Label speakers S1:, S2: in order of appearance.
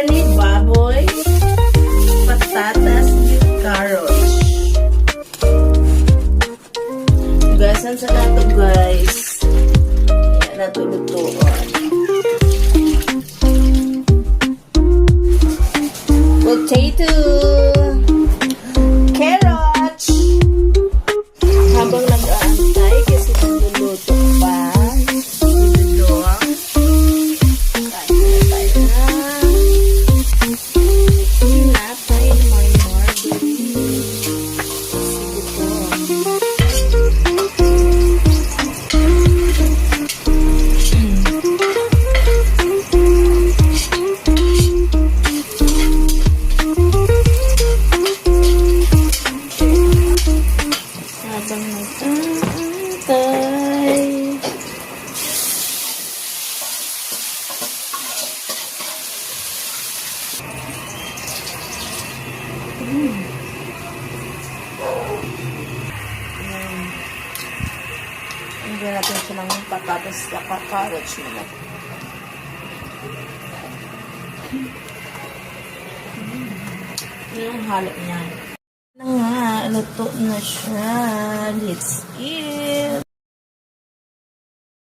S1: garlic, baboy, patatas, with carrots. Gasan sa nato guys. Ayan, natulutuan. Nag-aantay. Hindi natin siya ng patatas na kakarot nila. Yung halo niya. Na nga, luto na siya. Let's eat.